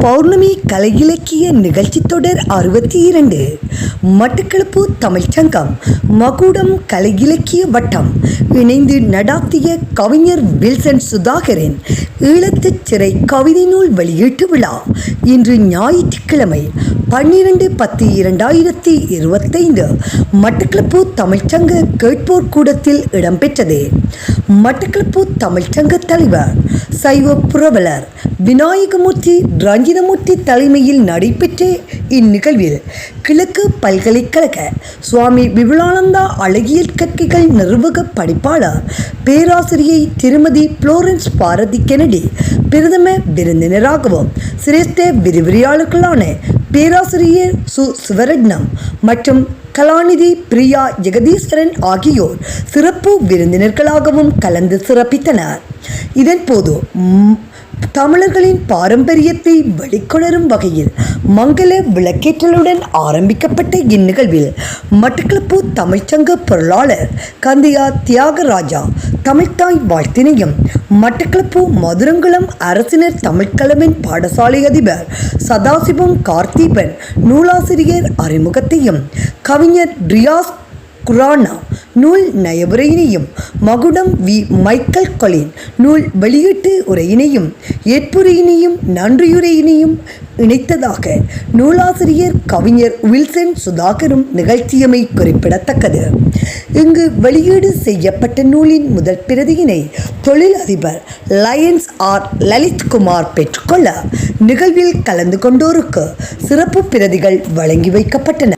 பௌர்ணமி கலை இலக்கிய நிகழ்ச்சி தொடர் அறுபத்தி இரண்டு மட்டக்களப்பு தமிழ்ச்சங்கம் மகுடம் கலை இலக்கிய வட்டம் இணைந்து நடாத்திய கவிஞர் வில்சன் சுதாகரின் ஈழத்துச் சிறை கவிதை நூல் வெளியீட்டு விழா இன்று ஞாயிற்றுக்கிழமை பன்னிரண்டு பத்து இரண்டாயிரத்தி இருபத்தைந்து மட்டக்களப்பு தமிழ்ச்சங்க கேட்போர் கூடத்தில் இடம்பெற்றது. மட்டக்களப்பு தமிழ்ச்சங்க தலைவர் சைவ புரவலர் விநாயகமூர்த்தி ரஞ்சிதமூர்த்தி தலைமையில் நடைபெற்ற இந்நிகழ்வில் கிழக்கு பல்கலைக்கழக சுவாமி விபுலானந்தா அழகியல் கற்கைகள் நிர்வாக படிப்பாளர் பேராசிரியை திருமதி புளோரன்ஸ் பாரதி கெனடி பிரதம விருந்தினராகவும் சிரேஷ்ட விரிவிரியாளர்களான பேராசிரியர் சு சிவரட்னம் மற்றும் கலாநிதி பிரியா ஜெகதீஸ்வரன் ஆகியோர் சிறப்பு விருந்தினர்களாகவும் கலந்து சிறப்பித்தனர். இதன்போது தமிழர்களின் பாரம்பரியத்தை வெளிக்கொணரும் வகையில் மங்கள விளக்கேற்றலுடன் ஆரம்பிக்கப்பட்ட இந்நிகழ்வில் மட்டக்களப்பு தமிழ்ச்சங்க பொருளாளர் கந்தியா தியாகராஜா தமிழ்த்தாய் வாழ்த்தினையும் மட்டக்களப்பு மதுரங்குளம் அரசினர் தமிழ்கலவின் பாடசாலை அதிபர் சதாசிவம் கார்த்தீபன் நூலாசிரியர் அறிமுகத்தையும் கவிஞர் ரியாஸ் குரானா நூல் நயவுரையினையும் மகுடம் வி மைக்கேல் கொலின் நூல் வெளியீட்டு உரையினையும் ஏற்புரையினையும் நன்றியுரையினையும் இணைத்ததாக நூலாசிரியர் கவிஞர் வில்சன் சுதாகரும் நிகழ்த்தியமை குறிப்பிடத்தக்கது. இங்கு வெளியீடு செய்யப்பட்ட நூலின் முதல் பிரதியினை தொழிலதிபர் லயன்ஸ் ஆர். லலித்குமார் பெற்றுக்கொள்ள நிகழ்வில் கலந்து கொண்டோருக்கு சிறப்பு பிரதிகள் வழங்கி வைக்கப்பட்டன.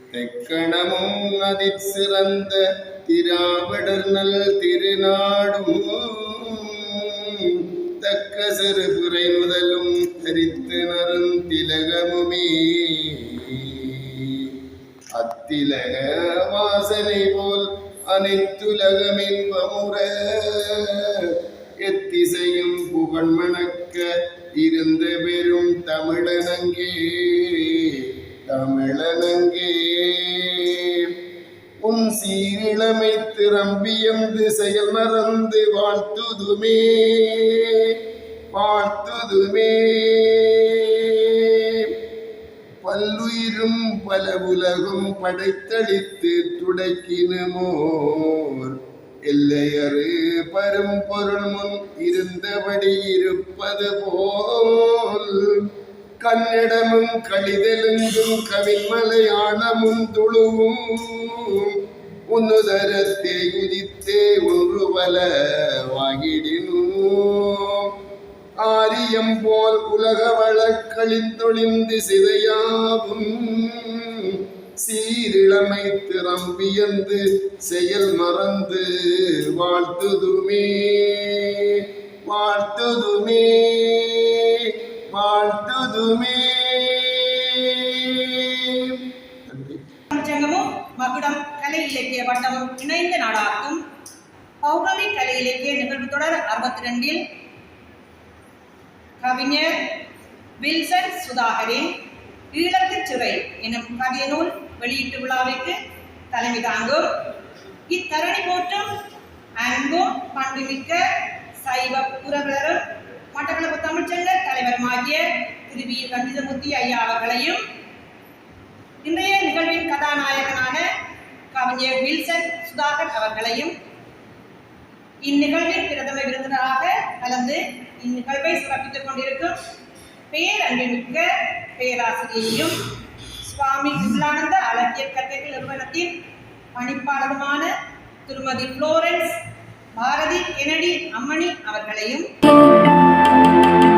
தெக்கணமும் சிறந்த திராவிடர் நல் திருநாடும். தக்க சிறு புரை முதலும் தரித்து நரும் திலகமுமே. அத்திலக வாசனை போல் அனைத்துலகமின்பமுற. எத்திசையும் புகழ் மணக்க இருந்த பெரும் தமிழனங்கே. தமிழனங்கே. உன் சீரிழமை திரம்பியந்து செயல் மறந்து வாழ்த்துதுமே வாழ்த்துதுமே. பல்லுயிரும் பல உலகும் படைத்தளித்து துடைக்கினுமோர். எல்லையறு பரும்பொருள் முன் இருந்தபடி இருப்பது போல் கன்னடமும் கழிதெலுங்கும் கவிமலையாளமும் துழுவும். உன்னுதரத்தே குதித்தே ஒன்று பல வாங்கிடினும் ஆரியம் போல் உலக வழக்கழிந்தொழிந்து சிதையாவும் சீரிழமை திறம்பியந்து செயல் மறந்து வாழ்த்துதுமே வாழ்த்துதுமே. வாழ்த்துதுமே. சங்கமும் மகுடம் கலை இலக்கிய வட்டமும் இணைந்த நடாத்தும் பௌர்ணமி கலை இலக்கிய நிகழ்வு தொடர் அறுபத்தி ரெண்டில் கவிஞர் வில்சன் சுதாகரின் ஈழத்து சிறை எனும் கவிய நூல் வெளியீட்டு விழாவிற்கு தலைமை தாங்கும். இத்தரணி போற்றும் அன்பும் பண்புமிக்க சைவ புரவலரும் மட்டக்களப்பு தமிழ்ச்சங்க தலைவருமாகிய திரு வி. ரஞ்சிதமூர்த்தி ஐயா அவர்களையும் இன்றைய நிகழ்வின் கதாநாயகனான கவிஞர் வில்சன் சுதாகர் அவர்களையும் இந்நிகழ்வின் பிரதம விருந்தினராக கலந்து இந்நிகழ்வை சிறப்பித்துக் கொண்டிருக்கும் பேரன்பிமிக்க பேராசிரியையும் சுவாமி விமலானந்த அழகிய கற்கைகள் நிறுவனத்தின் பணிப்பாளருமான திருமதி புளோரன்ஸ் பாரதி கெனடி அம்மணி அவர்களையும் Música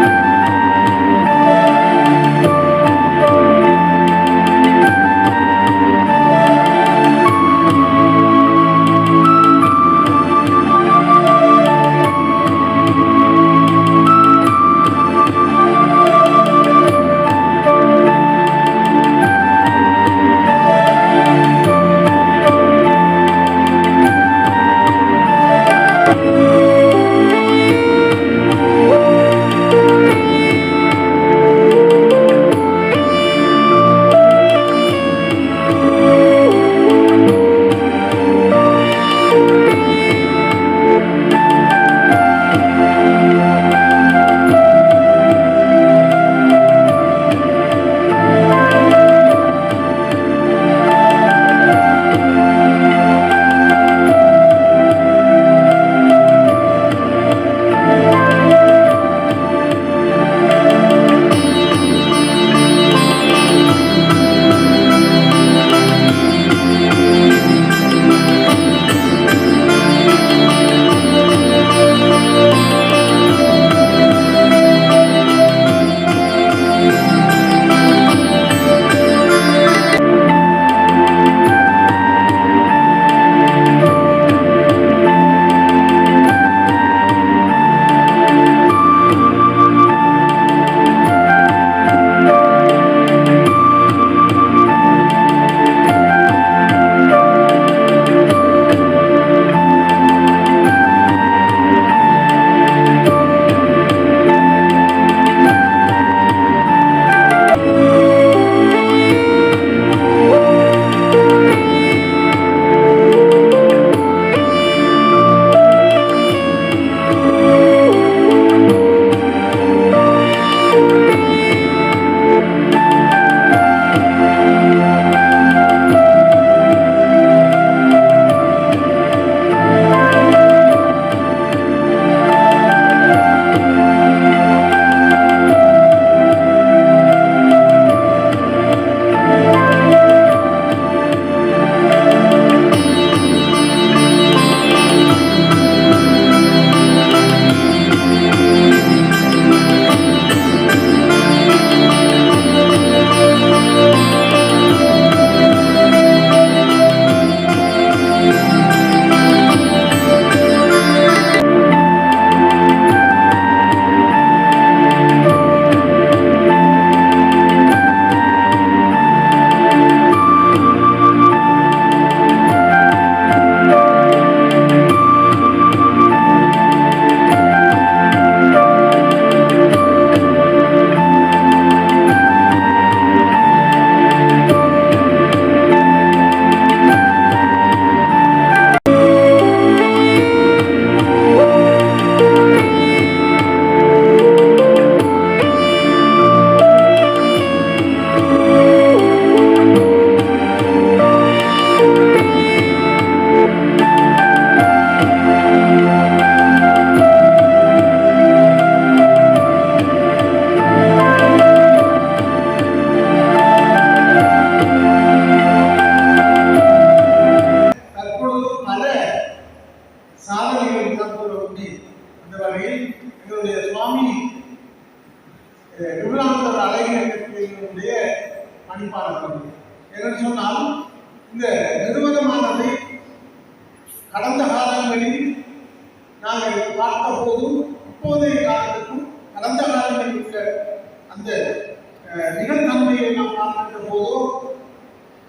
நிகழ்த்தன்மையை நாம் பார்க்கின்ற போதோ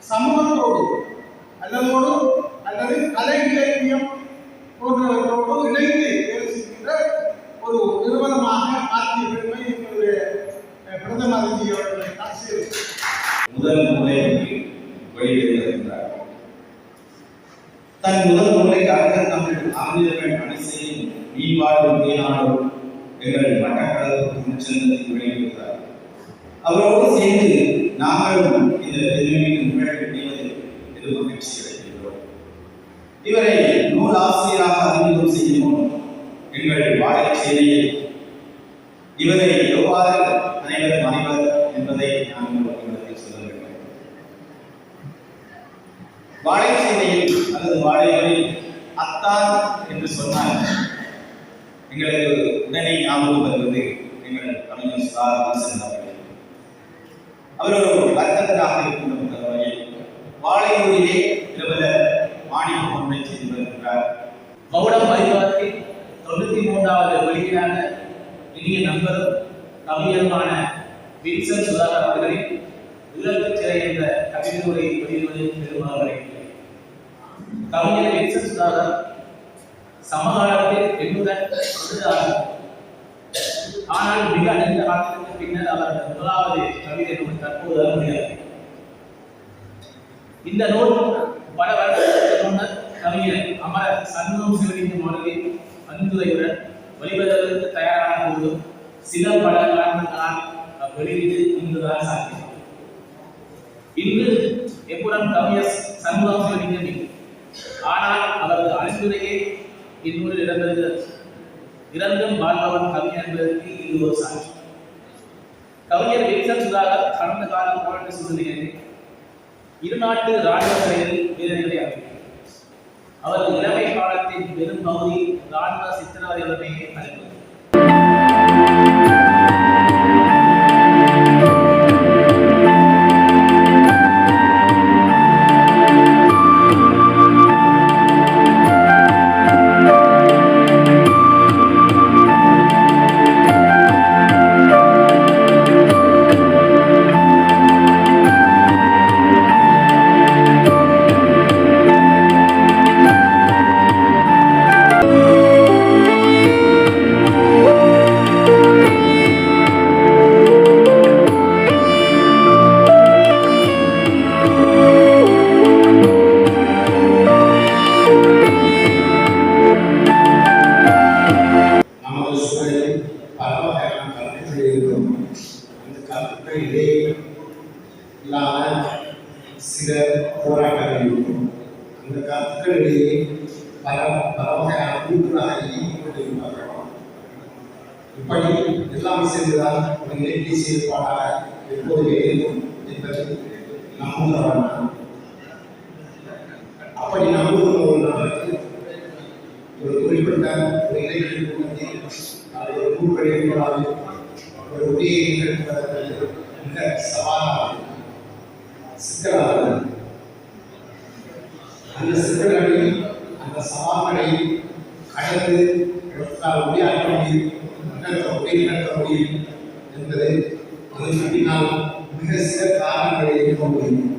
சமூகத்தோடு அல்லதோடு அல்லது கலை இலக்கியம் போன்றவர்களோடு இணைந்து வேலை செய்கின்ற ஒரு நிறுவனமாக மாற்றிய பெருமை எங்களுடைய அஹ், பிரதம அதிதி அவர்களை தான் முதல் முறை வெளியிடுகிறார். தன் முதல் முறைக்காக தமிழ் ஆங்கிலர்கள் பணி செய்யும் மீன்பாடு உதயநாடு எங்கள் மட்டக்களப்பு தமிழ்ச்சங்கத்தில் வெளியிடுகிறார். அவரோடு சேர்ந்து நாங்களும் இந்த பெருமைக்கு நிகழ்வு மகிழ்ச்சி அடைகின்றோம் இவரை நூல் ஆசிரியராக அறிமுகம் செய்யும் எங்கள் வாழை வாழைச்சேரியில் இவரை எவ்வாறு அனைவரும் அறிவர் என்பதை நாங்கள் உங்களுக்கு சொல்ல வேண்டும். வாழைச்சேனையில் அல்லது வாழைகளில் அத்தான் என்று சொன்னால் எங்களுக்கு உடனே ஞாபகம் வருவது எங்கள் கவிஞர் சார் அவர்கள். அவர் ஒரு வர்த்தகராக இருக்கின்ற வகையில் வாழையூரிலே பிரபல மாணிக்க ஒன்றை செய்து வருகிறார். மௌனம் பதிப்பகத்தின் தொண்ணூத்தி மூன்றாவது வெளியீடான இனிய நண்பரும் கவியருமான வின்சன் சுதாகர் அவர்களின் உலக சிறை என்ற கவிதைகளை வெளியிடுவதில் பெருமாள் கவிஞர் வின்சன் சுதாகர் சமகாலத்தில் என்னுடன் ஆனால் மிக நீண்ட காலத்திற்கு பின்னர் அவரது முதலாவது கவிதை நூல் தற்போது அருமையாக இந்த நூல் பல வருடங்களுக்கு முன்னர் கவிஞர் அமரர் சண்முகம் சிவலிங்கம் அவர்களின் அன்புரையுடன் வெளிவதற்கு தயாரான போது சில பல காரணங்களால் வெளியீடு இன்றுதான் சாத்தியம். இன்று எப்புறம் கவிஞர் சண்முகம் சிவலிங்கம் ஆனால் அவரது அன்புரையே இந்நூலில் இடம்பெறுகிறது. இறந்தும் வாழ்பவன் கவி என்பதற்கு இது ஒரு சாட்சி. கவிஞர் வில்சன் சுதாகர் கடந்த கால போராட்ட சூழ்நிலையில் இருநாட்டு ராணுவ செயலில் வீரர்களை அனுப்பினார் அவரது இளமை காலத்தின் பெரும் பகுதி ராணுவ சித்திரவதையுடனே கழிந்தது நமது சில போராட்டங்கள் இருக்கும். அந்த கருத்துக்களிடையே பல பல வகையான கூட்டுகளாக இயங்கிக் கொண்டிருப்பார்கள் இப்படி எல்லாம் சேர்ந்துதான் ஒரு இலக்கிய செயல்பாடாக எப்போதுமே இருக்கும் என்பது நம்புகிறவன் அப்படி நம்புகிறவர்களுக்கு ஒரு குறிப்பிட்ட ஒரு இலக்கிய கூட்டத்தில் அது ஒரு நூல்களை ஒரு உரையை நிகழ்த்துவதற்கு மிக சவாலாக சித்தனாதன் அந்த சிக்கல்களையும் அந்த சவால்களையும் கடந்து எடுத்தால் உரையாற்ற முடியும் நிகழ்த்த உரை நிகழ்த்த முடியும் என்பது அதற்கு பின்னால் மிக சில காரணங்களை இருக்க முடியும்.